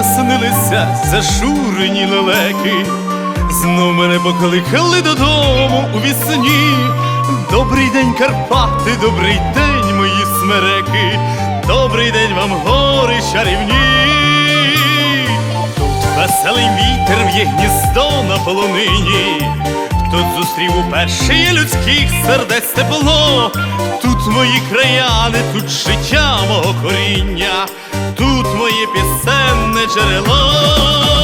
наснилися зашурені лелеки, знов мене покликали додому у вісні. Добрий день, Карпати, добрий день, мої смереки, добрий день вам, гори чарівні. Тут веселий вітер в'є гніздо на полонині. Тут зустрів уперше людських сердець тепло. Тут мої краяни, тут життя мого коріння, тут моє пісенне джерело.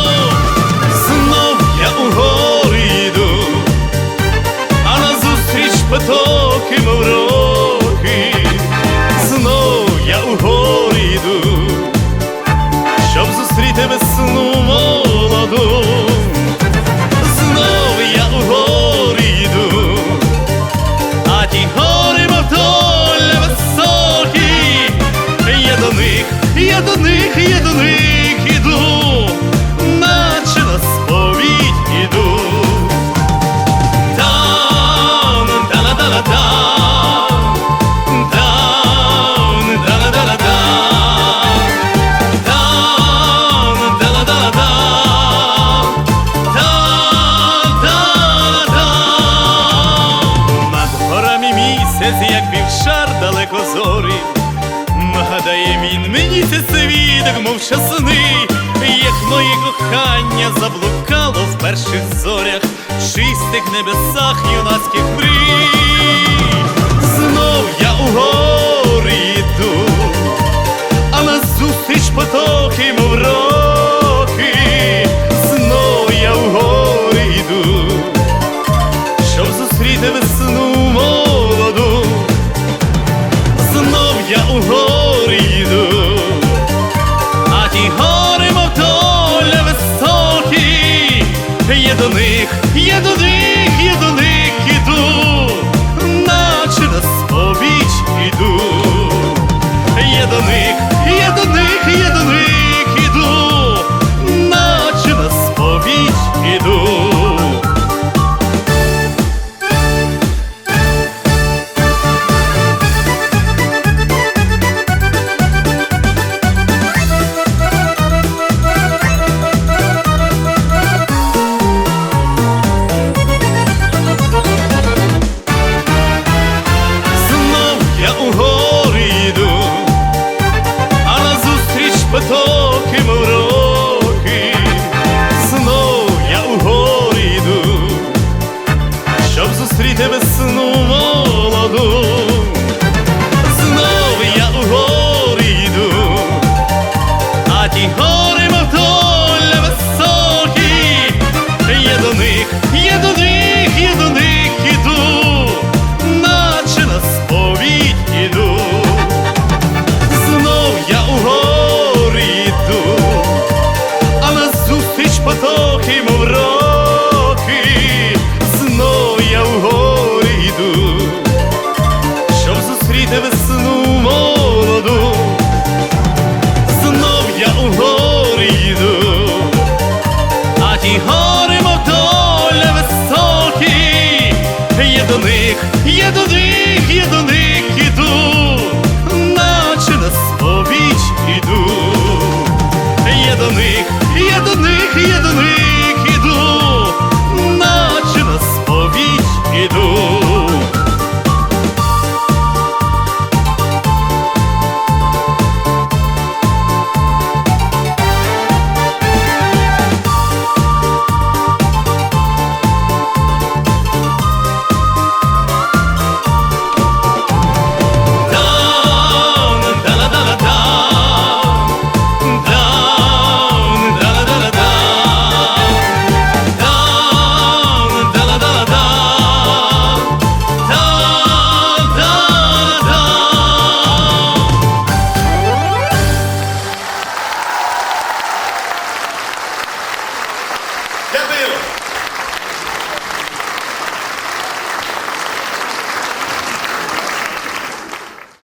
Місяць, як вівчар далеко зорі. Нагадає він мені цей свідок, мов щасний, як моє кохання заблукало в перших зорях, чистих небесах юнацьких мрій. Знов я у гори йду, а назустріч потоки, мов роки. Знов я у гори йду, щоб зустріти весну зустріти весну молоду.